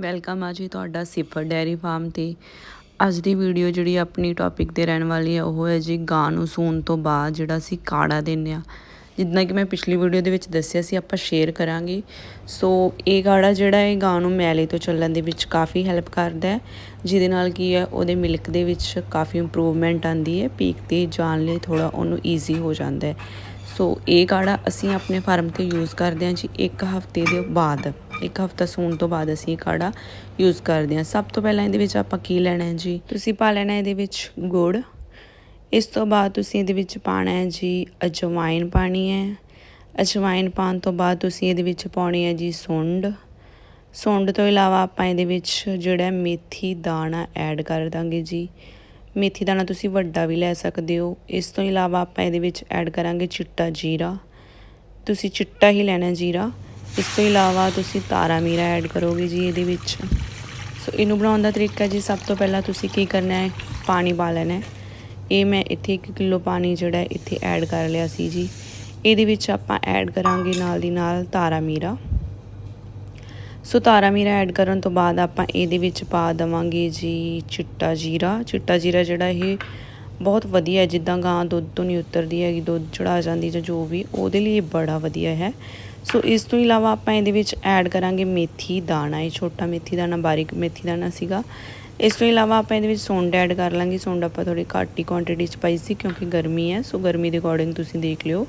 Welcome ਆ ਜੀ ਤੁਹਾਡਾ ਸਿਫਰ ਡੈਰੀ ਫਾਰਮ ਤੇ। ਅੱਜ ਦੀ ਵੀਡੀਓ ਜਿਹੜੀ ਆਪਣੀ ਟੌਪਿਕ ਤੇ ਰਹਿਣ ਵਾਲੀ ਹੈ ਉਹ ਹੈ ਜੀ ਗਾਂ ਨੂੰ ਸੂਣ ਤੋਂ ਬਾਅਦ ਜਿਹੜਾ ਅਸੀਂ ਕਾੜਾ ਦਿੰਨੇ ਆ। ਜਿੱਦਾਂ ਕਿ ਮੈਂ ਪਿਛਲੀ ਵੀਡੀਓ ਦੇ ਵਿੱਚ ਦੱਸਿਆ ਸੀ, ਆਪਾਂ ਸ਼ੇਅਰ ਕਰਾਂਗੇ। ਸੋ ਇਹ ਗਾੜਾ ਜਿਹੜਾ ਹੈ ਗਾਂ ਨੂੰ ਮੈਲੇ ਤੋਂ ਚੱਲਣ ਦੇ ਵਿੱਚ ਕਾਫੀ ਹੈਲਪ ਕਰਦਾ ਹੈ, ਜਿਹਦੇ ਨਾਲ ਕੀ ਹੈ, ਉਹਦੇ ਮਿਲਕ ਦੇ ਵਿੱਚ ਕਾਫੀ ਇੰਪਰੂਵਮੈਂਟ ਆਂਦੀ ਹੈ ਪੀਕ ਤੇ ਜਾਣ ਲਈ ਥੋੜਾ ਉਹਨੂੰ ਈਜ਼ੀ ਹੋ ਜਾਂਦਾ ਹੈ। ਸੋ ਇਹ ਕਾੜਾ ਅਸੀਂ ਆਪਣੇ ਫਾਰਮ ਤੇ ਯੂਜ਼ ਕਰਦੇ ਹਾਂ ਜੀ ਇੱਕ ਹਫ਼ਤੇ ਦੇ ਬਾਅਦ। ਇੱਕ ਹਫਤਾ ਸੂਣ ਤੋਂ ਬਾਅਦ ਅਸੀਂ ਇਹ ਕਾੜਾ ਯੂਜ਼ ਕਰਦੇ ਹਾਂ। ਸਭ ਤੋਂ ਪਹਿਲਾਂ ਇਹਦੇ ਵਿੱਚ ਆਪਾਂ ਕੀ ਲੈਣਾ ਹੈ ਜੀ? ਤੁਸੀਂ ਪਾ ਲੈਣਾ ਇਹਦੇ ਵਿੱਚ ਗੁੜ। ਇਸ ਤੋਂ ਬਾਅਦ ਤੁਸੀਂ ਇਹਦੇ ਵਿੱਚ ਪਾਣਾ ਹੈ ਜੀ ਅਜਵਾਇਨ ਪਾਣੀ ਹੈ। ਅਜਵਾਇਨ ਪਾਉਣ ਤੋਂ ਬਾਅਦ ਤੁਸੀਂ ਇਹਦੇ ਵਿੱਚ ਪਾਉਣੀ ਹੈ ਜੀ ਸੁੰਡ। ਸੁੰਡ ਤੋਂ ਇਲਾਵਾ ਆਪਾਂ ਇਹਦੇ ਵਿੱਚ ਜਿਹੜਾ ਮੇਥੀ ਦਾਣਾ ਐਡ ਕਰ ਦਾਂਗੇ ਜੀ। ਮੇਥੀ ਦਾਣਾ ਤੁਸੀਂ ਵੱਡਾ ਵੀ ਲੈ ਸਕਦੇ ਹੋ। ਇਸ ਤੋਂ ਇਲਾਵਾ ਆਪਾਂ ਇਹਦੇ ਵਿੱਚ ਐਡ ਕਰਾਂਗੇ ਚਿੱਟਾ ਜੀਰਾ। ਤੁਸੀਂ ਚਿੱਟਾ ਹੀ ਲੈਣਾ ਜੀਰਾ। ਇਸ ਤੋਂ ਇਲਾਵਾ ਤੁਸੀਂ ਤਾਰਾ ਮੀਰਾ ਐਡ ਕਰੋਗੇ ਜੀ ਇਹਦੇ ਵਿੱਚ। ਸੋ ਇਹਨੂੰ ਬਣਾਉਣ ਦਾ ਤਰੀਕਾ ਜੀ ਸਭ ਤੋਂ ਪਹਿਲਾਂ ਤੁਸੀਂ ਕੀ ਕਰਨਾ ਹੈ? ਪਾਣੀ ਪਾ ਲੈਣਾ ਹੈ। ਇਹ ਮੈਂ ਇੱਥੇ 1 ਕਿਲੋ ਪਾਣੀ ਜਿਹੜਾ ਇੱਥੇ ਐਡ ਕਰ ਲਿਆ ਸੀ ਜੀ। ਇਹਦੇ ਵਿੱਚ ਆਪਾਂ ਐਡ ਕਰਾਂਗੇ ਨਾਲ ਦੀ ਨਾਲ ਤਾਰਾ ਮੀਰਾ। ਸੋ ਤਾਰਾ ਮੀਰਾ ਐਡ ਕਰਨ ਤੋਂ ਬਾਅਦ ਆਪਾਂ ਇਹਦੇ ਵਿੱਚ ਪਾ ਦਵਾਂਗੇ ਜੀ ਚਿੱਟਾ ਜੀਰਾ। ਚਿੱਟਾ ਜੀਰਾ ਜਿਹੜਾ ਇਹ ਬਹੁਤ ਵਧੀਆ ਜਿੱਦਾਂ ਗਾਂ ਦੁੱਧ ਤੋਂ ਨਹੀਂ ਉਤਰਦੀ ਹੈਗੀ, ਦੁੱਧ ਚੜਾ ਜਾਂਦੀ ਜਾਂ ਜੋ ਵੀ, ਉਹਦੇ ਲਈ ਬੜਾ ਵਧੀਆ ਹੈ। ਸੋ ਇਸ ਤੋਂ ਇਲਾਵਾ ਆਪਾਂ ਇਹਦੇ ਵਿੱਚ ਐਡ ਕਰਾਂਗੇ ਮੇਥੀ ਦਾਣਾ। ਇਹ ਛੋਟਾ ਮੇਥੀ ਦਾਣਾ, ਬਾਰੀਕ ਮੇਥੀ ਦਾਣਾ ਸੀਗਾ। ਇਸ ਤੋਂ ਇਲਾਵਾ ਆਪਾਂ ਇਹਦੇ ਵਿੱਚ ਸੌਂਡ ਐਡ ਕਰ ਲਾਂਗੇ। ਸੌਂਡ ਆਪਾਂ ਥੋੜੀ ਘੱਟ ਹੀ ਕੁਆਂਟੀਟੀ ਚ ਪਾਈ ਸੀ ਕਿਉਂਕਿ ਗਰਮੀ ਹੈ। ਸੋ ਗਰਮੀ ਦੇ ਅਕੋਰਡਿੰਗ ਤੁਸੀਂ ਦੇਖ ਲਿਓ।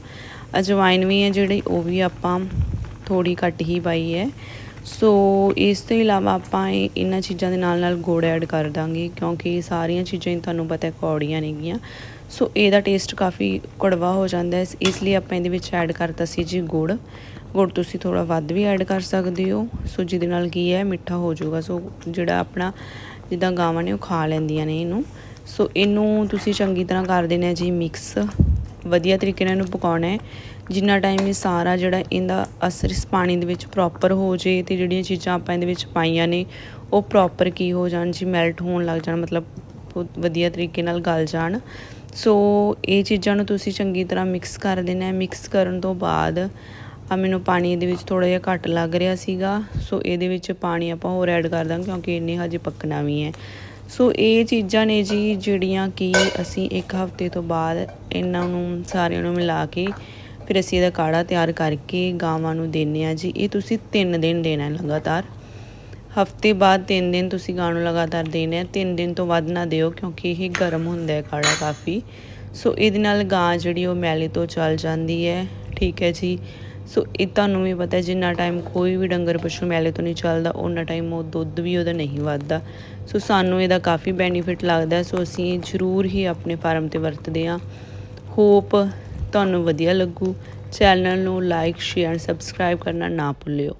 ਅਜਵਾਇਨ ਵੀ ਹੈ ਜਿਹੜੀ, ਉਹ ਵੀ ਆਪਾਂ ਥੋੜੀ ਘੱਟ ਹੀ ਪਾਈ ਹੈ। ਸੋ ਇਸ ਤੋਂ ਇਲਾਵਾ ਆਪਾਂ ਇਹ ਇਹਨਾਂ ਚੀਜ਼ਾਂ ਦੇ ਨਾਲ ਨਾਲ ਗੁੜ ਐਡ ਕਰ ਦਾਂਗੇ, ਕਿਉਂਕਿ ਸਾਰੀਆਂ ਚੀਜ਼ਾਂ ਹੀ ਤੁਹਾਨੂੰ ਪਤਾ ਹੈ ਕੌੜੀਆਂ ਨੇਗੀਆਂ ਸੋ ਇਹਦਾ ਟੇਸਟ ਕਾਫੀ ਕੜਵਾ ਹੋ ਜਾਂਦਾ ਹੈ, ਇਸ ਲਈ ਆਪਾਂ ਇਹਦੇ ਵਿੱਚ ਐਡ ਕਰਤਾ ਸੀ ਜੀ ਗੁੜ। ਗੁੜ ਤੁਸੀਂ ਥੋੜਾ ਵੱਧ ਵੀ ਐਡ ਕਰ ਸਕਦੇ ਹੋ। ਸੋ ਜਿਹਦੇ ਨਾਲ ਕੀ ਹੈ, ਮਿੱਠਾ ਹੋ ਜਾਊਗਾ। ਸੋ ਜਿਹੜਾ ਆਪਣਾ ਜਿੱਦਾਂ ਗਾਵਾਂ ਨੇ ਉਹ ਖਾ ਲੈਂਦੀਆਂ ਨੇ ਇਹਨੂੰ। ਸੋ ਇਹਨੂੰ ਤੁਸੀਂ ਚੰਗੀ ਤਰ੍ਹਾਂ ਕਰ ਦੇਣਾ ਜੀ ਮਿਕਸ ਵਧੀਆ ਤਰੀਕੇ ਨਾਲ ਇਹਨੂੰ ਪਕਾਉਣਾ ਹੈ। ਜਿੰਨਾ ਟਾਈਮ ਇਹ ਸਾਰਾ ਜਿਹੜਾ ਇਹਦਾ ਅਸਰ ਇਸ ਪਾਣੀ ਦੇ ਵਿੱਚ ਪ੍ਰੋਪਰ ਹੋ ਜੇ ਤੇ ਜਿਹੜੀਆਂ ਚੀਜ਼ਾਂ ਆਪਾਂ ਇਹਦੇ ਵਿੱਚ ਪਾਈਆਂ ਨੇ, ਉਹ ਪ੍ਰੋਪਰ ਕੀ ਹੋ ਜਾਣ, ਜੀ ਮੈਲਟ ਹੋਣ ਲੱਗ ਜਾਣ, ਮਤਲਬ ਵਧੀਆ ਤਰੀਕੇ ਨਾਲ ਗਲ ਜਾਣ। ਸੋ ਇਹ ਚੀਜ਼ਾਂ ਨੂੰ ਤੁਸੀਂ ਚੰਗੀ ਤਰ੍ਹਾਂ ਮਿਕਸ ਕਰ ਦੇਣਾ। ਹੈ ਮਿਕਸ ਕਰਨ ਤੋਂ ਬਾਅਦ, ਆ ਮੈਨੂੰ ਪਾਣੀ ਇਹਦੇ ਵਿੱਚ ਥੋੜਾ ਜਿਹਾ ਘੱਟ ਲੱਗ ਰਿਹਾ ਸੀਗਾ। ਸੋ ਇਹਦੇ ਵਿੱਚ ਪਾਣੀ ਆਪਾਂ ਹੋਰ ਐਡ ਕਰ ਦਾਂਗੇ ਕਿਉਂਕਿ ਇੰਨੇ ਹਜੇ ਪੱਕਣਾ ਵੀ ਹੈ। ਸੋ ਇਹ ਚੀਜ਼ਾਂ ਨੇ ਜੀ ਜਿਹੜੀਆਂ ਕਿ ਅਸੀਂ ਇੱਕ ਹਫ਼ਤੇ ਤੋਂ ਬਾਅਦ ਇਹਨਾਂ ਨੂੰ ਸਾਰਿਆਂ ਨੂੰ ਮਿਲਾ ਕੇ ਫਿਰ ਅਸੀਂ ਇਹਦਾ ਕਾੜਾ ਤਿਆਰ ਕਰਕੇ ਗਾਵਾਂ ਨੂੰ ਦੇਣੇ ਆ ਜੀ। ਇਹ ਤੁਸੀਂ 3 ਦਿਨ ਦੇਣਾ ਲਗਾਤਾਰ। ਹਫ਼ਤੇ ਬਾਅਦ 3 ਦਿਨ ਤੁਸੀਂ ਗਾਂ ਨੂੰ ਲਗਾਤਾਰ ਦੇਣਾ ਹੈ 3 ਦਿਨ ਤੋਂ ਵੱਧ ਨਾ ਦਿਓ ਕਿਉਂਕਿ ਇਹ ਗਰਮ ਹੁੰਦਾ ਹੈ ਕਾੜਾ ਕਾਫੀ। ਸੋ ਇਹਦੇ ਨਾਲ ਗਾਂ ਜਿਹੜੀ ਉਹ ਮੈਲੇ ਤੋਂ ਚੱਲ ਜਾਂਦੀ ਹੈ। ਠੀਕ ਹੈ ਜੀ। ਸੋ ਇਹ ਤੁਹਾਨੂੰ ਵੀ ਪਤਾ ਜਿੰਨਾ ਟਾਈਮ ਕੋਈ ਵੀ ਡੰਗਰ ਪਸ਼ੂ ਮੈਲੇ ਤੋਂ ਨਹੀਂ ਚੱਲਦਾ ਉਹਨਾਂ ਟਾਈਮ ਉਹ ਦੁੱਧ ਵੀ ਉਹਦਾ ਨਹੀਂ ਵੱਧਦਾ। ਸੋ ਸਾਨੂੰ ਇਹਦਾ ਕਾਫੀ ਬੈਨੀਫਿਟ ਲੱਗਦਾ ਸੋ ਅਸੀਂ ਜ਼ਰੂਰ ਹੀ ਆਪਣੇ ਫਾਰਮ ਤੇ ਵਰਤਦੇ ਹਾਂ। ਹੋਪ ਤੁਹਾਨੂੰ ਵਧੀਆ ਲੱਗੂ। ਚੈਨਲ ਨੂੰ ਲਾਈਕ ਸ਼ੇਅਰ ਸਬਸਕ੍ਰਾਈਬ ਕਰਨਾ ਨਾ ਭੁੱਲਿਓ।